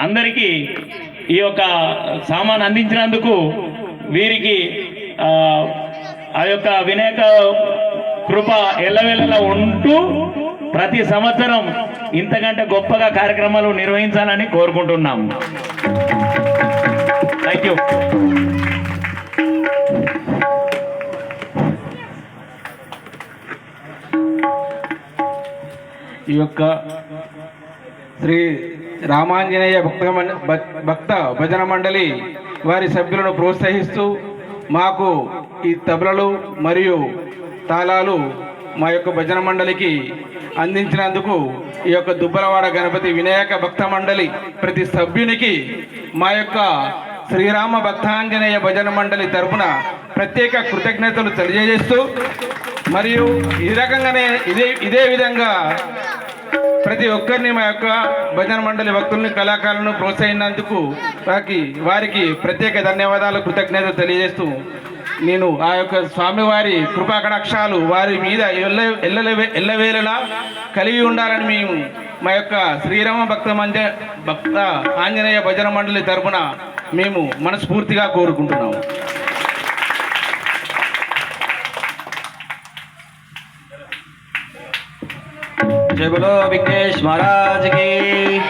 అందరికీ ఈ యొక్క సామాన్ అందించినందుకు వీరికి ఆ, ఆ యొక్క వినాయక కృప ఎల్లవెల్లలా ఉంటూ ప్రతి సంవత్సరం ఇంతకంటే గొప్పగా కార్యక్రమాలు నిర్వహించాలని కోరుకుంటున్నాం. థ్యాంక్ యూ ఈ యొక్క శ్రీ రామాంజనేయ భక్త భక్త భజన మండలి వారి సభ్యులను ప్రోత్సహిస్తూ మాకు ఈ తబలలు మరియు తాళాలు మా యొక్క భజన మండలికి అందించినందుకు ఈ యొక్క దుబ్బలవాడ గణపతి వినాయక భక్త మండలి ప్రతి సభ్యునికి మా యొక్క శ్రీరామ భక్తాంజనేయ భజన మండలి తరపున ప్రత్యేక కృతజ్ఞతలు తెలియజేస్తూ మరియు ఈ రకంగానే ఇదే ఇదే విధంగా ప్రతి ఒక్కరిని మా యొక్క భజన మండలి భక్తుల్ని కళాకారులను ప్రోత్సహించినందుకు వారికి వారికి ప్రత్యేక ధన్యవాదాలు కృతజ్ఞతలు తెలియజేస్తూ నేను ఆ యొక్క స్వామివారి కృపాకటాక్షాలు వారి మీద ఎల్ల ఎల్లవే ఎల్లవేళలా కలిగి ఉండాలని మేము మా యొక్క శ్రీరామ భక్త మంజ భక్త ఆంజనేయ భజన మండలి తరపున మేము మనస్ఫూర్తిగా కోరుకుంటున్నాము. श्री बोलो विघ्नेश महाराज की